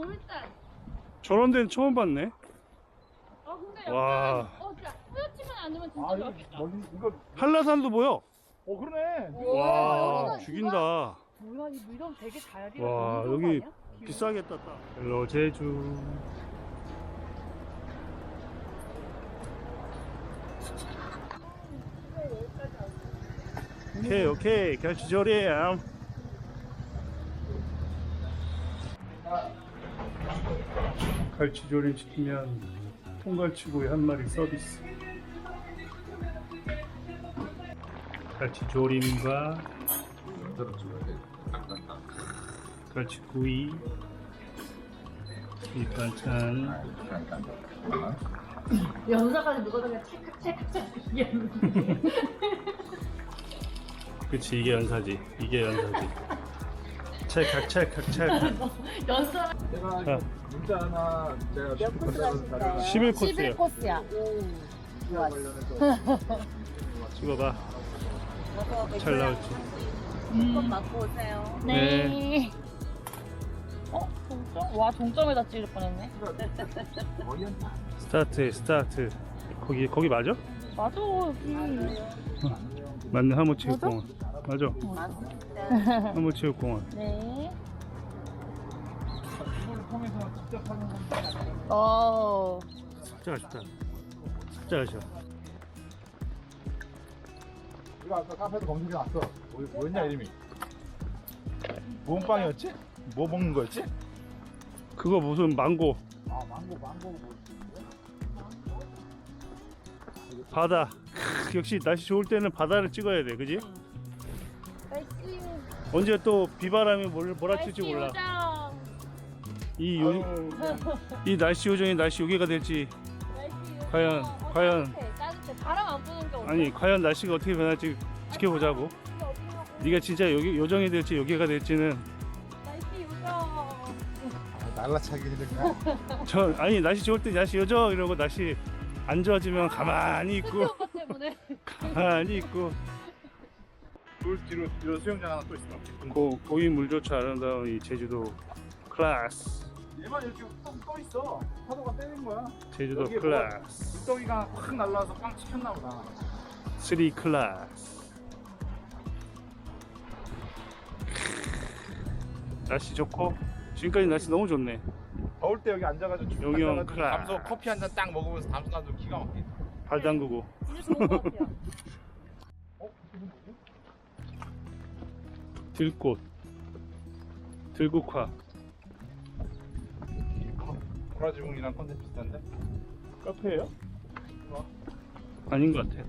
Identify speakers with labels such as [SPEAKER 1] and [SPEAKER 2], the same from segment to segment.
[SPEAKER 1] 돌산.
[SPEAKER 2] 저런 데는 처음 봤네.
[SPEAKER 1] 아 근데
[SPEAKER 2] 와.
[SPEAKER 1] 여기는 어 진짜 뿌옇지만 않으면 진짜
[SPEAKER 3] 아 이거
[SPEAKER 1] 좋았겠다.
[SPEAKER 3] 멀리 이거
[SPEAKER 2] 한라산도 보여.
[SPEAKER 3] 어 그러네.
[SPEAKER 2] 와,
[SPEAKER 1] 여기가
[SPEAKER 2] 죽인다.
[SPEAKER 4] 뭐야 이 이런 되게
[SPEAKER 2] 와,
[SPEAKER 4] 너무 좋은 거
[SPEAKER 2] 여기
[SPEAKER 4] 아니야?
[SPEAKER 2] 비싸겠다. 딱. 헬로 제주. 오케이, 오케이. 결치조림. 갈치 조림 시키면 통갈치구이 한 마리 서비스. 갈치 조림과 갈치 구이, 밑반찬,
[SPEAKER 1] 연사까지 누가 그냥 찰칵찰칵 얘기했는데.
[SPEAKER 2] 그치 이게 연사지. 이게 연사지. 찰칵 찰칵 찰칵.
[SPEAKER 1] 연사.
[SPEAKER 3] 제가
[SPEAKER 2] 자.
[SPEAKER 3] 문자 하나 제가
[SPEAKER 4] 몇 코스 가실까요?
[SPEAKER 2] 11 코스요.
[SPEAKER 4] 11코스야.
[SPEAKER 3] 관련해서
[SPEAKER 2] 찍어봐. 잘 나올지.
[SPEAKER 4] 한번 맛보 오세요.
[SPEAKER 2] 네.
[SPEAKER 4] 어? 동점? 와 동점에다 찍을 뻔했네.
[SPEAKER 3] 어이없나?
[SPEAKER 2] 스타트 스타트. 거기 거기 맞아?
[SPEAKER 4] 맞아 여기.
[SPEAKER 2] 맞네 하모체육공원. 맞아.
[SPEAKER 4] 맞습 니다.
[SPEAKER 2] 하모체육공원.
[SPEAKER 4] 네.
[SPEAKER 3] 이걸 통해서 직접 하는 건데
[SPEAKER 4] 어.
[SPEAKER 2] 숫자가 좋다. 숫자가 좋아.
[SPEAKER 3] 이거 아까 카페도 검색해 놨어. 뭐, 뭐였냐 이름이? 뭔 빵이었지? 뭐 먹는 거였지?
[SPEAKER 2] 그거 무슨 망고
[SPEAKER 3] 아 망고 망고 뭐
[SPEAKER 2] 바다. 크, 역시 날씨 좋을 때는 바다를 찍어야 돼, 그지?
[SPEAKER 1] 날씨.
[SPEAKER 2] 언제 또 비바람이 몰, 몰아칠지 몰라.
[SPEAKER 1] 요정.
[SPEAKER 2] 이, 요, 이 날씨 요정이 날씨 요괴가 될지
[SPEAKER 1] 날씨 요정.
[SPEAKER 2] 과연,
[SPEAKER 1] 어,
[SPEAKER 2] 과연.
[SPEAKER 1] 따뜻해, 따뜻해. 바람 안 부는 게 어때?
[SPEAKER 2] 아니 과연 날씨가 어떻게 변할지 지켜보자고.
[SPEAKER 1] 이게 어디냐고.
[SPEAKER 2] 네가 진짜 요괴, 요정이 될지 요괴가 될지는
[SPEAKER 1] 날씨 요정.
[SPEAKER 3] 아, 날라차기 그냥
[SPEAKER 2] 저 아니 날씨 좋을 때 날씨 요정 이러고 날씨 안 좋아지면 가만히 있고
[SPEAKER 1] 오빠 때문에.
[SPEAKER 2] 가만히 있고
[SPEAKER 3] 돌 뒤로 뒤로 수영장 하나 또 있어.
[SPEAKER 2] 고, 고위 물조차 아름다운 이 제주도 클래스
[SPEAKER 3] 얘만 이렇게 뚝떠 있어. 파도가 때린 거야.
[SPEAKER 2] 제주도
[SPEAKER 3] 여기에
[SPEAKER 2] 클래스
[SPEAKER 3] 물덩이가 확 날라와서 빵 치켰나 보다.
[SPEAKER 2] 3 클래스 날씨 좋고 지금까지 날씨 너무 좋네
[SPEAKER 3] 더울 때 여기 앉아가지고 쭉
[SPEAKER 2] 영영
[SPEAKER 3] 앉아가지고
[SPEAKER 2] 클라.
[SPEAKER 3] 담소 커피 한 잔 딱 먹으면서 담소 나도 기가 막히게.
[SPEAKER 2] 발 담그고
[SPEAKER 1] 진짜 좋은 것 같아요.
[SPEAKER 2] 들꽃 들국화
[SPEAKER 3] 도라지붕이랑 컨셉 비슷한데? 카페예요?
[SPEAKER 2] 아닌 것 같아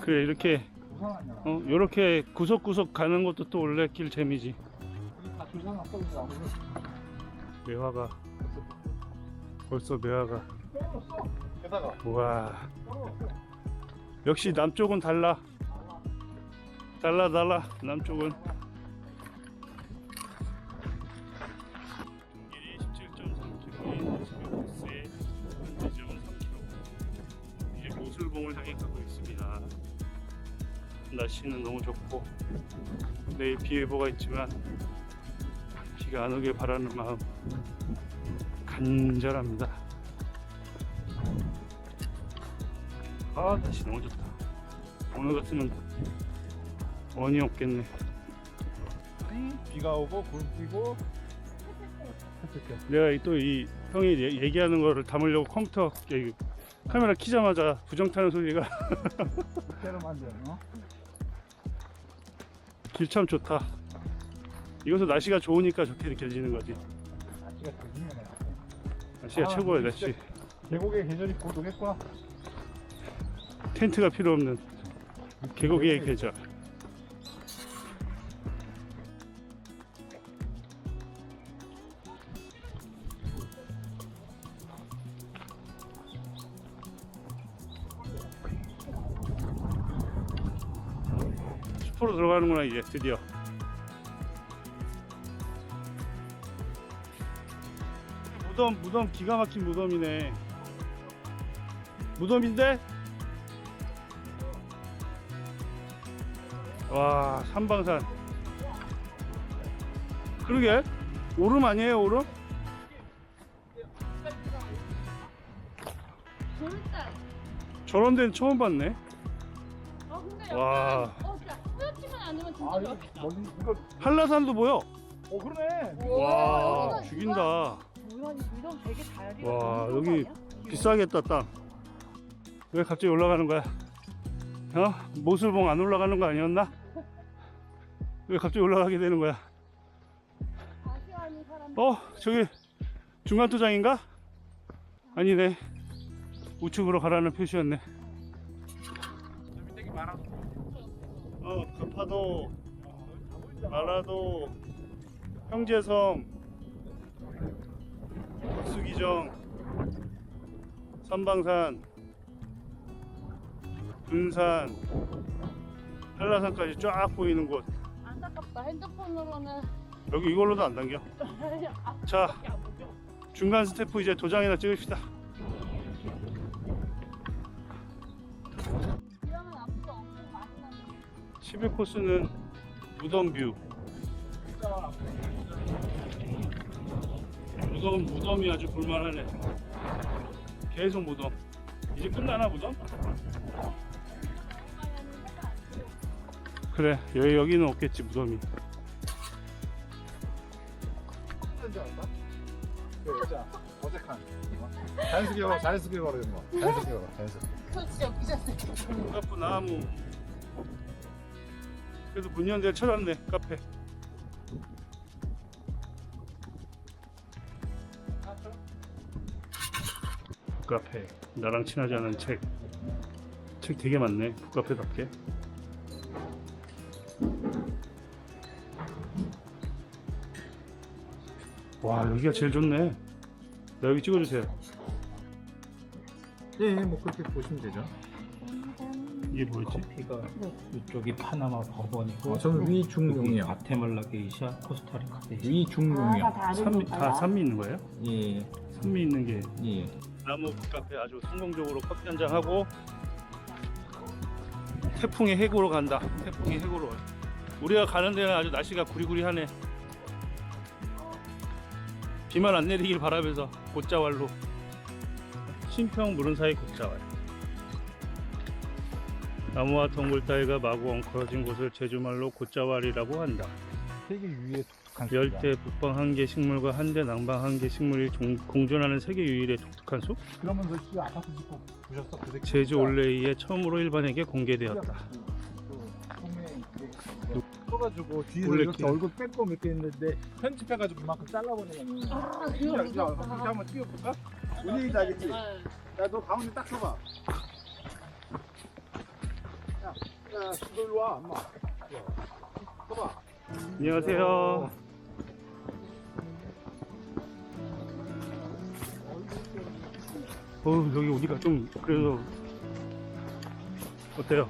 [SPEAKER 2] 그래 이렇게? 어 요렇게 구석구석 가는 것도 또 원래 길 재미지. 매화가 벌써 매화가
[SPEAKER 3] 떨어졌어. 게다가
[SPEAKER 2] 우와
[SPEAKER 3] 떨어졌어.
[SPEAKER 2] 역시 남쪽은 달라 달라 달라. 남쪽은. 길이 17.3km 11코스에 2.3km 이제 모슬봉을 향해 가고 있습니다. 날씨는 너무 좋고 내일 비 예보가 있지만 비가 안 오길 바라는 마음 간절합니다. 아 날씨 너무 좋다. 오늘 같으면 원이 없겠네
[SPEAKER 3] 비가 오고 불 피고
[SPEAKER 2] 내가 또 이 형이 얘- 얘기하는 거를 담으려고 컴퓨터 여기 카메라 키자마자 부정 타는 소리가
[SPEAKER 3] 만드는 어?
[SPEAKER 2] 길 참 좋다 이것도 날씨가 좋으니까 좋게 느껴지는 거지
[SPEAKER 3] 날씨가 되게 중요해.
[SPEAKER 2] 날씨가
[SPEAKER 3] 아,
[SPEAKER 2] 최고야
[SPEAKER 3] 진짜.
[SPEAKER 2] 날씨
[SPEAKER 3] 계곡의 계절이 곧 오겠구나.
[SPEAKER 2] 텐트가 필요 없는 계곡의 계절 숲으로 들어가는구나 이제 드디어. 무덤 무덤 기가 막힌 무덤이네. 무덤인데? 와 삼방산. 그러게. 오름 아니에요 오름? 저런 데는 처음 봤네.
[SPEAKER 1] 어, 와. 않으면 진짜
[SPEAKER 3] 아 이거. 멀리 이거
[SPEAKER 2] 한라산도 보여.
[SPEAKER 3] 어 그러네.
[SPEAKER 2] 와 죽인다.
[SPEAKER 4] 뭐야 이런 되게 자연이
[SPEAKER 2] 와 여기 비싸겠다 땅. 왜 갑자기 올라가는 거야? 어? 모슬봉 안 올라가는 거 아니었나? 왜 갑자기 올라가게 되는 거야?
[SPEAKER 1] 아쉬워하는 사람.
[SPEAKER 2] 어 저기 중간 도장인가? 아니네 우측으로 가라는 표시였네 파도 마라도 형제섬 수기정 삼방산 분산 한라산까지 쫙 보이는 곳.
[SPEAKER 1] 안타깝다. 핸드폰으로는
[SPEAKER 2] 여기 이걸로도 안 당겨. 자 중간 스태프 이제 도장이나 찍읍시다 11 코스는 무덤 뷰 무덤, 무덤이 아주 볼만하네 계속 무덤 이제 끝나나 무덤? 그래 여기, 여기는 없겠지 무덤이
[SPEAKER 3] 그 여자 어색한. 자연스럽게 걸어, 자연스럽게 걸어야 거. 자연스럽게 걸어, 자연스럽게.
[SPEAKER 1] 그렇지 여기서.
[SPEAKER 2] 카프 나무 그래도 문연대 찾았네 카페. 북카페. 나랑 친하지 않은 책. 책 되게 많네 북카페답게. 와 여기가 제일 좋네. 나 여기 찍어주세요.
[SPEAKER 3] 예, 뭐 그렇게 보시면 되죠.
[SPEAKER 2] 이게 뭐였지?
[SPEAKER 5] 커피가 이쪽이 파나마 법원이고
[SPEAKER 3] 어, 저는 위, 중,
[SPEAKER 5] 여기
[SPEAKER 3] 용이요.
[SPEAKER 5] 과테말라 게이샤, 코스타리카 게이샤.
[SPEAKER 3] 위, 중, 용이요.
[SPEAKER 2] 산미, 다 산미 있는 거예요?
[SPEAKER 3] 예,
[SPEAKER 2] 산미 있는 게
[SPEAKER 3] 예.
[SPEAKER 2] 나무 북카페 아주 성공적으로 커피 한 잔 하고 태풍의 해구로 간다. 태풍의 해구로. 우리가 가는 데는 아주 날씨가 구리구리하네. 비만 안 내리길 바라면서 곧자왈로 신평 무른 사이 곧자왈. 나무와 덩굴 따위가 마구 엉클어진 곳을 제주말로 곧자왈이라고 한다.
[SPEAKER 3] 세계 유일의 독특한
[SPEAKER 2] 열대 북방 한계 식물과 한대 남방 한계 식물이 종- 공존하는 세계 유일의 독특한 숲.
[SPEAKER 3] 그러면서 씨 아파트 짓고 부셨어. 그
[SPEAKER 2] 제주. 올레이에 처음으로 일반에게 공개되었다.
[SPEAKER 3] 써가지고 뒤에서. 이렇게 얼굴 빼고 이렇게 했는데 편집해가지고 그만큼 잘라버리면
[SPEAKER 1] 아
[SPEAKER 3] 진짜
[SPEAKER 1] 그거
[SPEAKER 3] 진짜 이렇게 한번 찍어볼까? 올리기 알겠지? 야너 가운데 딱 서봐 야, 야, 너 일로 와, 엄마. 서봐.
[SPEAKER 2] 안녕하세요. 어 여기 오니까 좀 그래도 어때요?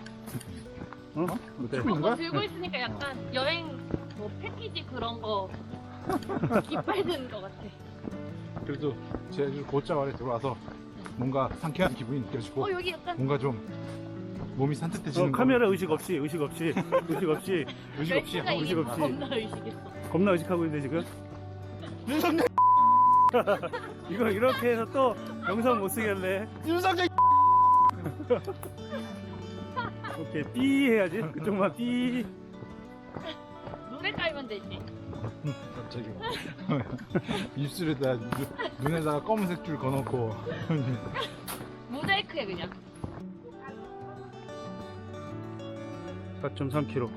[SPEAKER 2] 어? 어때?
[SPEAKER 3] 있는 거야?
[SPEAKER 1] 어, 들고 있으니까 약간 여행 뭐 패키지 그런 거 깃발 드는 거 같아.
[SPEAKER 3] 그래도 제주 곧자말에 들어와서 뭔가 상쾌한 기분이 느껴지고
[SPEAKER 1] 어 여기 약간
[SPEAKER 3] 뭔가 좀 몸이 산뜻해지는
[SPEAKER 2] 어,
[SPEAKER 3] 거.
[SPEAKER 2] 카메라 의식 없이 의식 없이 의식 없이
[SPEAKER 3] 의식 없이 하고
[SPEAKER 2] 의식 없이.
[SPEAKER 1] 겁나 의식했어.
[SPEAKER 2] 겁나 의식하고 있는데 지금. 이거 이렇게 해서 또 영상 못 쓰겠네.
[SPEAKER 3] 윤석열
[SPEAKER 2] 오케이 삐 해야지. 그쪽만 삐.
[SPEAKER 1] 노래 깔면 되지.
[SPEAKER 3] 갑자기 입술에다 눈- 눈에다가 검은색 줄 거놓고
[SPEAKER 1] 모자이크해 그냥.
[SPEAKER 2] 4.3km.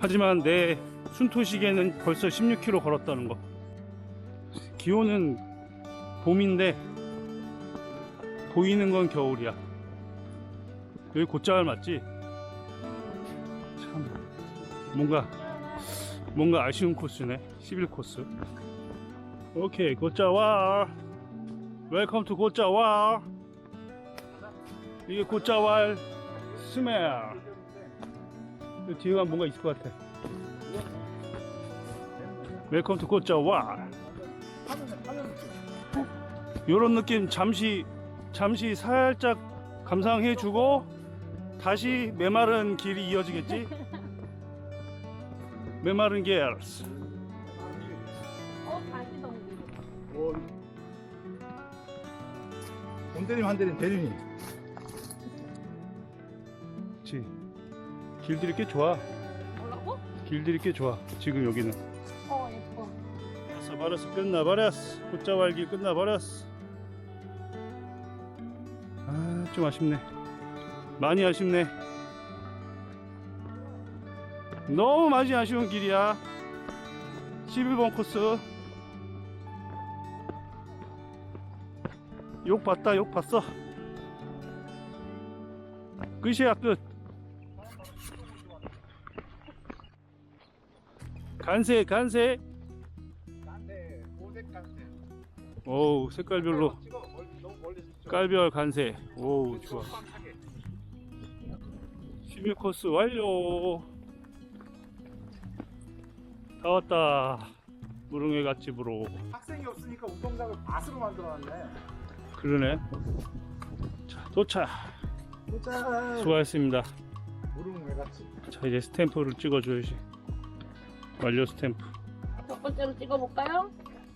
[SPEAKER 2] 하지만 내 순토시계는 벌써 16km 걸었다는 거. 기온은 봄인데 보이는 건 겨울이야. 여기 곧자말 맞지? 참 뭔가 뭔가 아쉬운 코스네. 11코스. 오케이 곧자왈. 웰컴 투 곧자왈. 이게 곧자왈 스멜. 이 뒤에 가면 뭔가 있을 것 같아. 웰컴 투 곧자왈. 요런 느낌 잠시 잠시 살짝 감상해 주고 다시 메마른 길이 이어지겠지? 메마른 길스.
[SPEAKER 1] 어 다시 너무.
[SPEAKER 3] 공대림 한 대림 대림이.
[SPEAKER 2] 길들이 꽤 좋아.
[SPEAKER 1] 뭐라고?
[SPEAKER 2] 길들이 꽤 좋아 지금 여기는.
[SPEAKER 1] 어 예뻐.
[SPEAKER 2] 벌써 버렸어 끝나버렸어. 꽃자왈기 끝나버렸어. 아 좀 아쉽네. 많이 아쉽네. 너무 많이 아쉬운 길이야. 11번 코스. 욕 봤다 욕 봤어. 끝이야 끝 간세 간세.
[SPEAKER 3] 간대 오색 간대.
[SPEAKER 2] 오우 색깔별로.
[SPEAKER 3] 찍어. 멀리 너무 멀리 찍어.
[SPEAKER 2] 깔별 간세. 오우 좋아. 11코스 완료. 다 왔다. 무릉회 갓집으로.
[SPEAKER 3] 학생이 없으니까 운동장을 밭으로 만들어놨네.
[SPEAKER 2] 그러네. 자 도착.
[SPEAKER 3] 진짜.
[SPEAKER 2] 수고하셨습니다.
[SPEAKER 3] 무릉 외갓집.
[SPEAKER 2] 자 이제 스탬프를 찍어줘야지 완료 스탬프
[SPEAKER 1] 첫 번째로 찍어볼까요?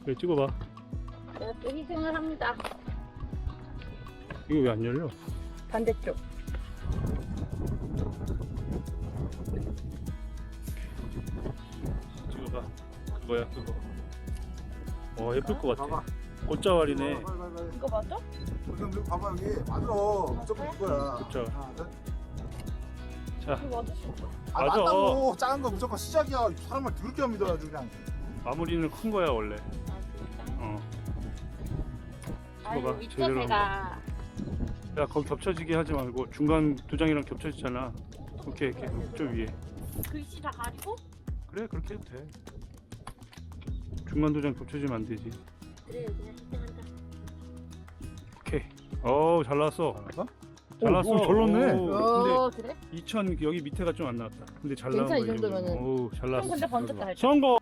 [SPEAKER 2] 그래 찍어봐
[SPEAKER 1] 제가 또 희생을 합니다.
[SPEAKER 2] 이거 왜 안 열려
[SPEAKER 1] 반대쪽.
[SPEAKER 2] 찍어봐 그거야 그거 어 예쁠 것 같아
[SPEAKER 3] 봐봐.
[SPEAKER 2] 꽃자왈이네
[SPEAKER 3] 봐봐, 봐봐, 봐봐.
[SPEAKER 4] 이거 맞아?
[SPEAKER 3] 여기 봐봐 여기 맞아. 무조건 그거야.
[SPEAKER 2] 그쵸.
[SPEAKER 3] 하나, 둘.
[SPEAKER 2] 자
[SPEAKER 4] 이거 맞아?
[SPEAKER 3] 아
[SPEAKER 2] 맞아.
[SPEAKER 3] 맞다고 작은 거 무조건 시작이야. 사람을 더럽게 믿어야지 그냥.
[SPEAKER 2] 마무리는 큰 거야 원래 어 찍어봐
[SPEAKER 1] 있죠
[SPEAKER 2] 제대로 한번
[SPEAKER 1] 제가.
[SPEAKER 2] 야 거기 겹쳐지게 하지 말고 중간 두 장이랑 겹쳐지잖아 오케이 이렇게 좀 위에
[SPEAKER 1] 글씨 다 가리고?
[SPEAKER 2] 그래 그렇게 해도 돼 중간 두 장 겹쳐지면 안 되지
[SPEAKER 1] 그래 그냥 희생한다.
[SPEAKER 2] 오케이 어우 잘 나왔어
[SPEAKER 3] 알았어?
[SPEAKER 2] 잘 나왔어.
[SPEAKER 3] 오, 잘 나왔네.
[SPEAKER 2] 오,
[SPEAKER 1] 어 그래?
[SPEAKER 2] 근데 2000 여기 밑에가 좀 안 나왔다. 근데 잘
[SPEAKER 1] 괜찮아,
[SPEAKER 2] 나온
[SPEAKER 1] 이
[SPEAKER 2] 거야
[SPEAKER 1] 정도면은.
[SPEAKER 2] 오잘 나왔어
[SPEAKER 4] 형 근데 번쩍 다.
[SPEAKER 2] 성공